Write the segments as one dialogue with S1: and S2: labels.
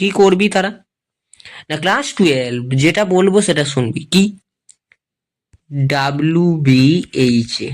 S1: কি করবি তারা? না ক্লাস টুয়েলভ যেটা বলব সেটা শুনবি। কি? W B H A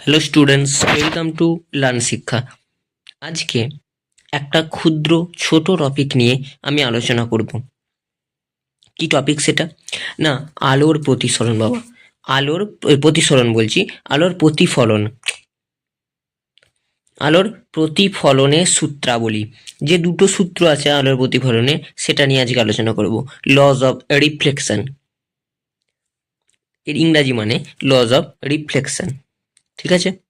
S1: hello students welcome to learn Shiksha আজকে একটা ক্ষুদ্র, ছোট টপিক নিয়ে আমি আলোচনা করব। কি টপিক সেটা? না, আলোর প্রতিসরণ বাবা। আলোর প্রতিসরণ বলছি, আলোর প্রতিফলন। আলোর প্রতিফলনের সূত্রাবলী। যে দুটো সূত্র আছে আলোর প্রতিফলনে, সেটা নিয়ে আজকে আলোচনা করব। লজ অফ রিফ্লেকশন এর ইংরাজি মানে লজ অফ রিফ্লেকশন ঠিক আছে?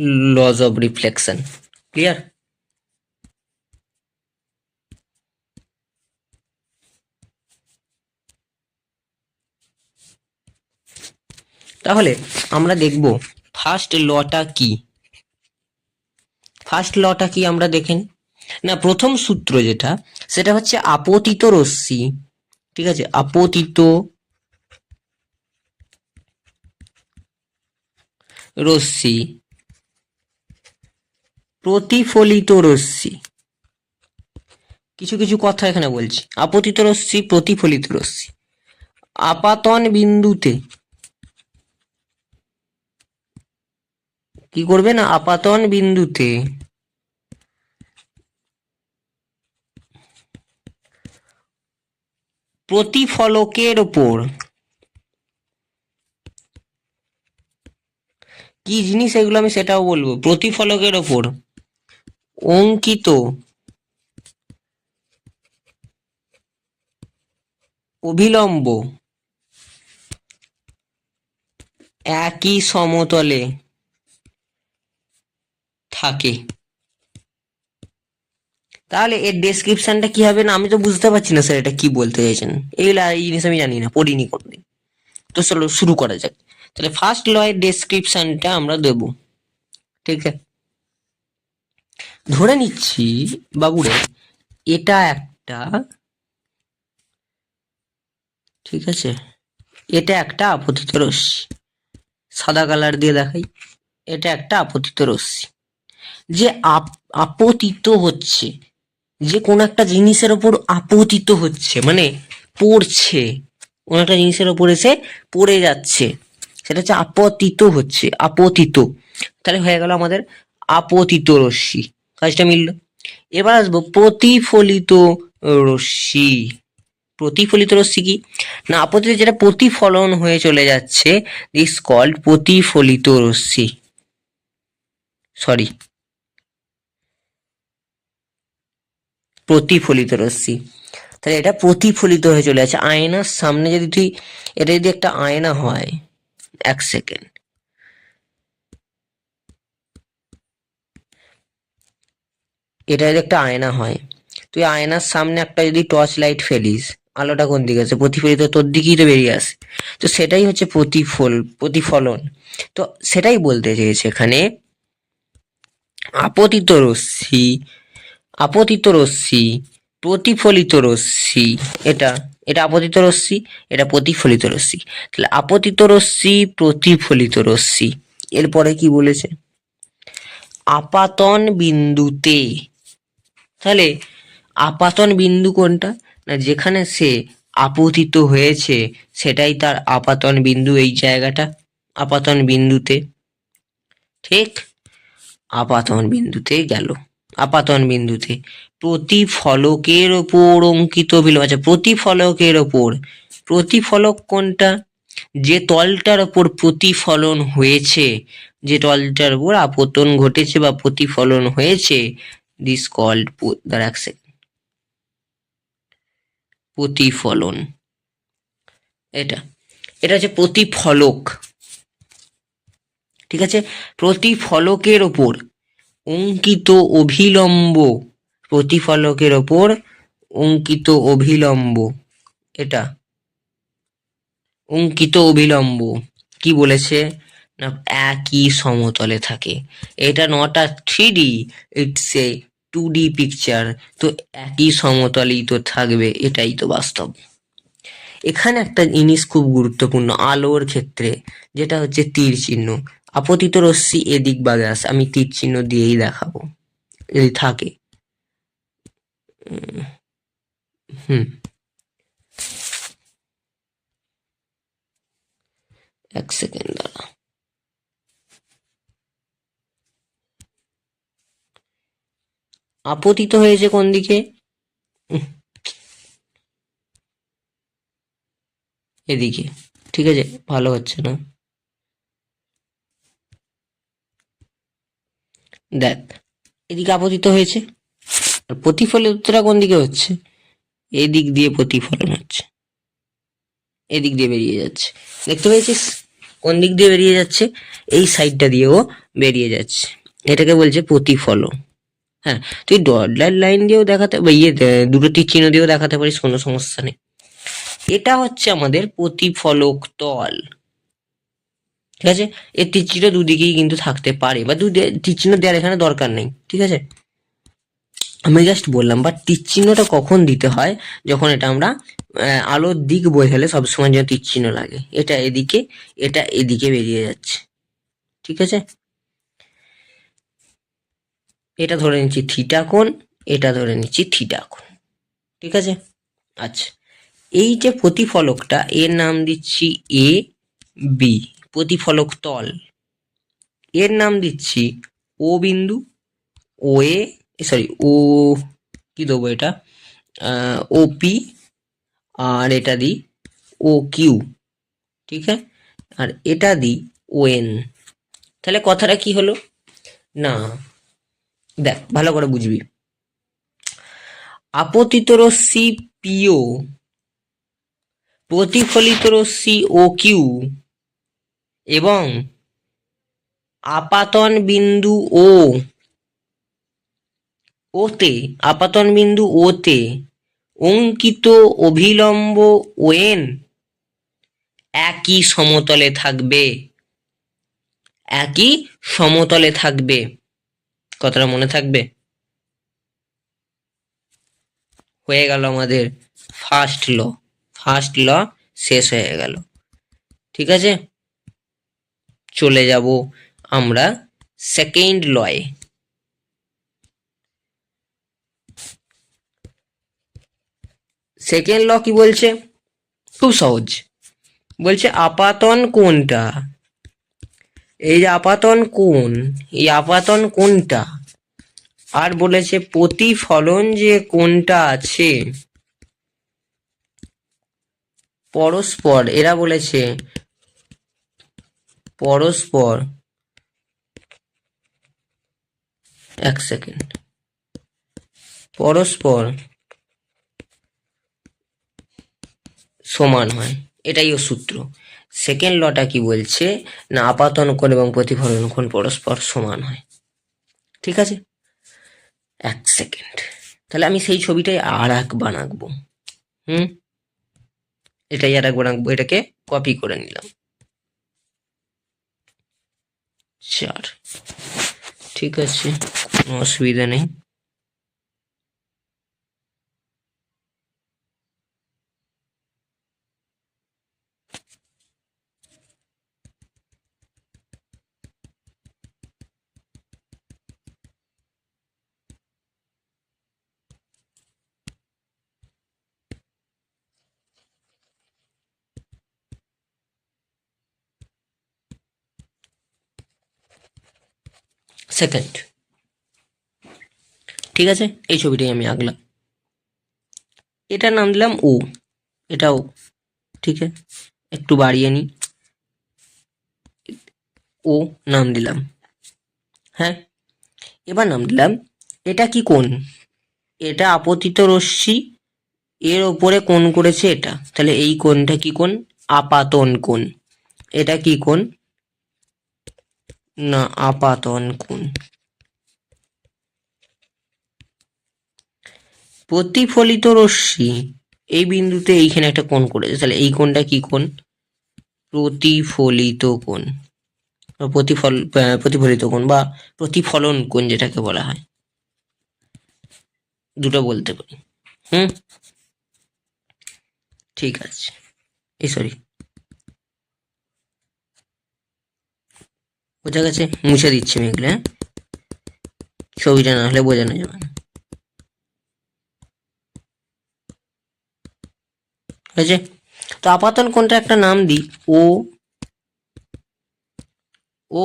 S1: Laws of reflection. Clear? তাহলে আমরা দেখব ফার্স্ট লটা কি? ফার্স্ট লটা কি আমরা দেখেন? না, প্রথম সূত্র যেটা, সেটা হচ্ছে আপতিত রশ্মি। ঠিক আছে? আপতিত রশ্মি। প্রতিফলিত রশ্মি কিছু কিছু কথা এখানে বলছি। আপতিত রশ্মি প্রতিফলিত রশ্মি আপাতন বিন্দুতে কি করবে না? আপাতন বিন্দুতে প্রতিফলকের ওপর কি জিনিস এগুলো আমি সেটাও বলব। প্রতিফলকের ওপর অঙ্কিত। অভিলম্ব। একই সমতলে থাকে। তাহলে এর ডেসক্রিপশনটা কি হবে না? আমি তো বুঝতে পারছি না স্যার এটা কি বলতে চাইছেন। এইগুলা এই জিনিস আমি জানি না, পড়িনি কোনদিন। তো চলো শুরু করা যাক। তাহলে ফার্স্ট ল এর ডেসক্রিপশনটা আমরা দেব। ঠিক আছে? ধরে নিচ্ছি, বাবুরে, এটা একটা, ঠিক আছে? এটা একটা আপতিত রশ্মি। সাদা কালার দিয়ে দেখাই। এটা একটা আপতিত রশ্মি। যে আপ- আপতিত হচ্ছে, যে কোন একটা জিনিসের ওপর আপতিত হচ্ছে মানে পড়ছে, কোন একটা জিনিসের ওপর এসে পড়ে যাচ্ছে, সেটা হচ্ছে আপতিত হচ্ছে, আপতিত। তাহলে হয়ে গেল আমাদের আপতিত রশ্মি। কাজটা মিলল। এবার আসব প্রতিফলিত রশ্মি। প্রতিফলিত রশ্মি কি? না, আপতিত যেটা প্রতিফলন হয়ে চলে যাচ্ছে দিস কল্ড প্রতিফলিত রশ্মি। সরি প্রতিফলিত রশ্মি। তাহলে এটা প্রতিফলিত হয়ে চলে আছে আয়নার সামনে যদি তুই, এটা যদি একটা আয়না হয়, এক সেকেন্ড এটা যদি একটা আয়না হয়। তুই আয়নার সামনে একটা যদি টর্চ লাইট ফেলিস, আলোটা কোন দিকে আছে? প্রতিফলিত তোর দিকেই তো বেরিয়ে আসে। তো সেটাই হচ্ছে প্রতিফল, প্রতিফলন। তো সেটাই বলতে চেয়েছে এখানে, আপতিত রশ্মি আপতিত রশ্মি, প্রতিফলিত রশ্মি, এটা এটা আপতিত রশ্মি, এটা প্রতিফলিত রশ্মি। তাহলে আপতিত রশ্মি, প্রতিফলিত রশ্মি। এরপরে কি বলেছে? আপাতন বিন্দুতে তাহলে আপাতন বিন্দু কোনটা? না, যেখানে সে আপতিত হয়েছে, সেটাই তার আপাতন বিন্দু এই জায়গাটা, আপাতন বিন্দুতে। ঠিক? আপাতন বিন্দুতে গেল। আপাতন বিন্দুতে। প্রতিফলকের ওপর অঙ্কিত অভিলম্ব আচ্ছা প্রতিফলকের ওপর। প্রতিফলক কোনটা? যে তলটার ওপর প্রতিফলন হয়েছে, যে তলটার উপর আপতন ঘটেছে বা প্রতিফলন হয়েছে দিস কল্ড দাঁড়া এক second। প্রতিফলন। এটা এটা হচ্ছে প্রতিফলক। ঠিক আছে? প্রতিফলকের ওপর, অঙ্কিত অভিলম্ব। প্রতিফলকের ওপর অঙ্কিত অভিলম্ব। এটা, অঙ্কিত অভিলম্ব। কি বলেছে? না, একই সমতলে থাকে। এটা not three D it's a two D picture তো একই সমতলেই তো থাকবে, এটাই তো বাস্তব। এখানে একটা জিনিস খুব গুরুত্বপূর্ণ, আলোর ক্ষেত্রে, যেটা হচ্ছে তীর চিহ্ন। আপতিত রশ্মি এদিক বাগে আসে, আমি তীর চিহ্ন দিয়েই দেখাবো, যদি থাকে। হুম। এক সেকেন্ড, দাঁড়া। আপতিত হয়েছে কোন দিকে? এদিকে। ঠিক আছে, ভালো হচ্ছে না। দেখ, এদিকে আপতিত হয়েছে। আর প্রতিফলিতটা কোন দিকে হচ্ছে? এদিক দিয়ে প্রতিফলন হচ্ছে। এদিক দিয়ে বেরিয়ে যাচ্ছে। দেখতে পেয়েছিস? কোন দিক দিয়ে বেরিয়ে যাচ্ছে? এই সাইডটা দিয়েও বেরিয়ে যাচ্ছে। এটাকে বলছে প্রতিফলন। হ্যাঁ তুই ডট লাইন দিয়েও দেখাতে, বা ইয়ে দুটো চিহ্ন দিয়েও দেখাতে পারিস, কোনো সমস্যা নেই। এটা হচ্ছে আমাদের প্রতিফলক তল। ঠিক আছে? এর তীর চিহ্ন দুদিকেই কিন্তু থাকতে পারে, বা দু তীর চিহ্ন দেওয়ার এখানে দরকার নেই, ঠিক আছে? আমি জাস্ট বললাম, বা তীর চিহ্নটা কখন দিতে হয়, যখন এটা আমরা আলোর দিক বোঝালে সবসময় যেন তীর চিহ্ন লাগে। এটা এদিকে এটা এদিকে বেরিয়ে যাচ্ছে। ঠিক আছে? এটা ধরে নিচ্ছি থিটা কোণ, এটা ধরে নিচ্ছি থিটা কোণ। ঠিক আছে? আচ্ছা। এই যে প্রতিফলকটা, এর নাম দিচ্ছি এ, বি। প্রতিফলক তল। এর নাম দিচ্ছি ও বিন্দু, ও এ সরি ও, কি দেবো এটা? ও পি, আর এটা দিই ও কিউ। ঠিক আছে? আর এটা দিই ও এন। তাহলে কথাটা কি হলো? না। দেখ, ভালো করে বুঝবি। আপতিত রশ্মি পিও প্রতিফলিত রশ্মি ও কিউ এবং আপাতন বিন্দু ও, ওতে, আপাতন বিন্দু ওতে অঙ্কিত অভিলম্ব ওয়েন একই সমতলে থাকবে। একই সমতলে থাকবে। কথাটা মনে থাকবে? হয়ে গেল আমাদের ফার্স্ট ল ফার্স্ট ল শেষ হয়ে গেল। ঠিক আছে? চলে যাব আমরা সেকেন্ড লয়ে সেকেন্ড ল কি বলছে? খুব সহজ। বলছে আপাতন কোনটা? এই যে আপাতন কোন? এই আপাতন কোনটা? আর বলেছে, প্রতিফলন যে কোনটা আছে? পরস্পর, এরা বলেছে, পরস্পর এক সেকেন্ড, পরস্পর সমান হয়, এটাই ও সূত্র। সেকেন্ড লটা কি বলছে? না, আপাতন কোণ এবং প্রতিফলন কোণ পরস্পর সমান হয়। ঠিক আছে? এক সেকেন্ড। তাহলে আমি সেই ছবিটাই আর একবার আঁকবো। হুম? এটাই আর একবার আঁকবো, এটাকে কপি করে নিলাম। চার। ঠিক আছে, কোনো অসুবিধা নেই। সেকেন্ড। ঠিক আছে? এই ছবিটাই আমি আঁকলাম। এটার নাম দিলাম ও। এটাও, ঠিক আছে? একটু বাড়িয়ে নিই। ও নাম দিলাম। হ্যাঁ? এবার নাম দিলাম, এটা কি কোন এটা আপতিত রশ্মি, এর ওপরে কোন করেছে এটা। তাহলে এই কোনটা কি কোন আপাতন কোন এটা কি কোণ? না, আপাতন কোণ। প্রতিফলিত রশ্মি, এই বিন্দুতে এইখানে একটা কোণ করেছে। তাহলে এই কোণটা কি কোণ? প্রতিফলিত কোণ। প্রতিফল প্রতিফলিত কোণ বা প্রতিফলন কোণ যেটাকে বলা হয়। দুটো বলতে পারি। হুম? ঠিক আছে। এই, সরি। বোঝা গেছে? মুছে দিচ্ছি এগুলো হ্যাঁ? ছবিটা না হলে বোঝানো যাবে না। হয়েছে তো আপাতন কোনটা একটা নাম দিই? ও ও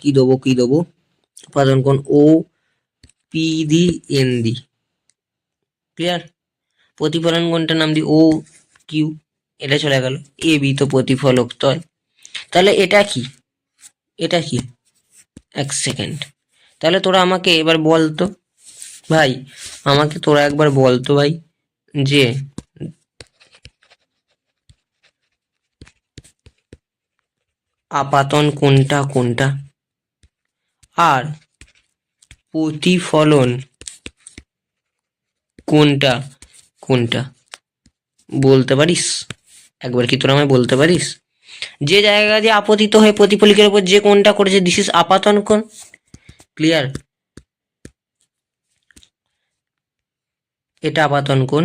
S1: কি দেবো কি দেবো? আপাতন কোন O, P, D, N, D. Clear প্রতিফলন কোনটা নাম দিই? ও, কিউ, এটা চলে গেল। এ, বি তো প্রতিফলক তয়। তাহলে এটা কি? এটা কি? এক সেকেন্ড। তাহলে তোরা আমাকে এবার বলতো ভাই। আমাকে তোরা একবার বলতো ভাই, যে আপাতন কোনটা কোনটা? আর প্রতিফলন কোনটা কোনটা? বলতে পারিস? একবার কি তোরা আমায় বলতে পারিস? যে জায়গা দিয়ে আপতিত হয়ে প্রতিফলিকের উপর যে কোনটা করেছে দিস ইস আপাতন কোণ। ক্লিয়ার এটা আপাতন কোণ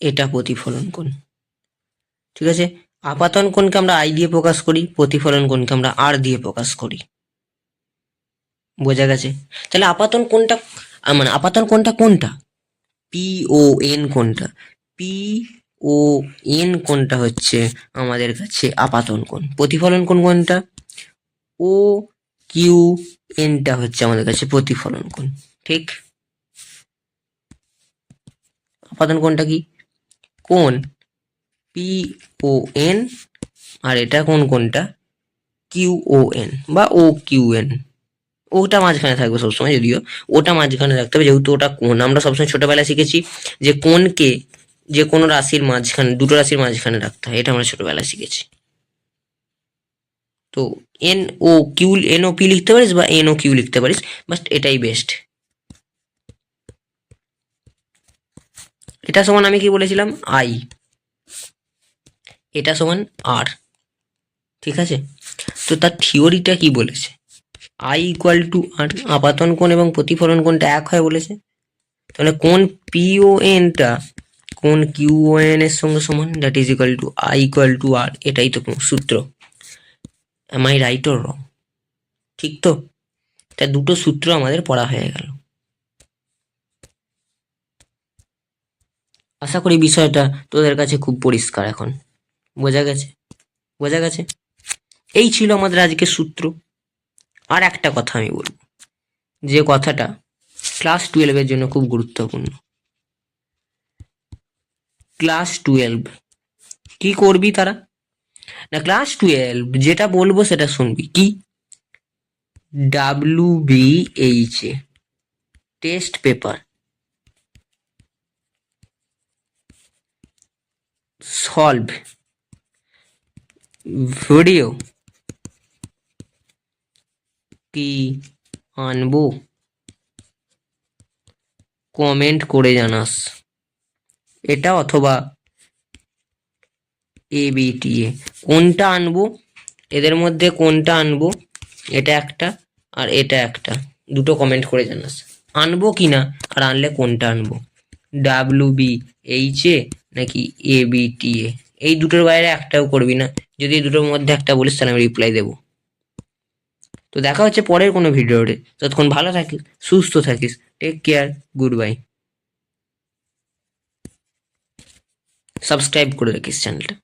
S1: এটা প্রতিফলন কোণ। ঠিক আছে? আপাতন কোণকে আমরা আই দিয়ে প্রকাশ করি প্রতিফলন কোণকে আমরা আর দিয়ে প্রকাশ করি। বোঝা গেছে? তাহলে আপাতন কোণটা আহ, মানে আপাতন কোণটা কোনটা পি ও এন কোণটা। পি ও এন কোনটা হচ্ছে আমাদের কাছে আপাতন কোণ। প্রতিফলন কোণ কোনটা ও কিউ এনটা হচ্ছে আমাদের কাছে প্রতিফলন কোণ, ঠিক? আপাতন কোনটা কি? কোন পি ও এন, আর এটা কোন কোনটা কিউ ও এন বা ও কিউ এন। ওটা মাঝখানে থাকবে সবসময়, যদিও ওটা মাঝখানে রাখতে হবে, যেহেতু ওটা কোন আমরা সবসময় ছোটবেলায় শিখেছি যে কোণকে যে কোনো রাশির মাঝখানে, দুটো রাশির মাঝখানে রাখতে হয়, এটা আমরা ছোটবেলায় শিখেছি। তো N O Q N O P লিখতে পারিস বা এন ও কিউ লিখতে পারিস? বাট এটাই বেস্ট এটা সমান আমি কি বলেছিলাম? আই এটা সমান আর ঠিক আছে? তো তার থিওরিটা কি বলেছে? আই ইকুয়াল টু আর আপাতন কোণ এবং প্রতিফলন কোণটা এক হয় বলেছে। তাহলে কোন পিও এনটা কোন কিউ এন এর সঙ্গে সমান? That is equal to I equal to R এটাই তো সূত্র। Am I right or wrong ঠিক তো? তা দুটো সূত্র আমাদের পড়া হয়ে গেল। আশা করি বিষয়টা তোদের কাছে খুব পরিষ্কার এখন। বোঝা গেছে? বোঝা গেছে? এই ছিল আমাদের আজকে সূত্র। আর একটা কথা আমি বলব। যে কথাটা ক্লাস টুয়েলভের জন্য খুব গুরুত্বপূর্ণ। ক্লাস টুয়েলভ কি করবি তারা? না ক্লাস টুয়েলভ যেটা বলব সেটা শুনবি। কি? W B H A test paper solve video কি আনব? কমেন্ট করে জানাস। এটা অথবা এ বিটিএ কোনটা আনব? এদের মধ্যে কোনটা আনব? এটা একটা আর এটা একটা। দুটো কমেন্ট করে জানাস। আনব কি না? আর আনলে কোনটা আনব? ডাব্লু বি এইচ এ নাকি এ বিটিএ এই দুটোর বাইরে একটাও করবি না। যদি দুটোর মধ্যে একটা বলিস, তাহলে আমি রিপ্লাই দেবো। তো দেখা হচ্ছে পরের কোনো ভিডিওতে ততক্ষণ ভালো থাকিস, সুস্থ থাকিস। Take care good bye subscribe করে রাখিস চ্যানেলটা।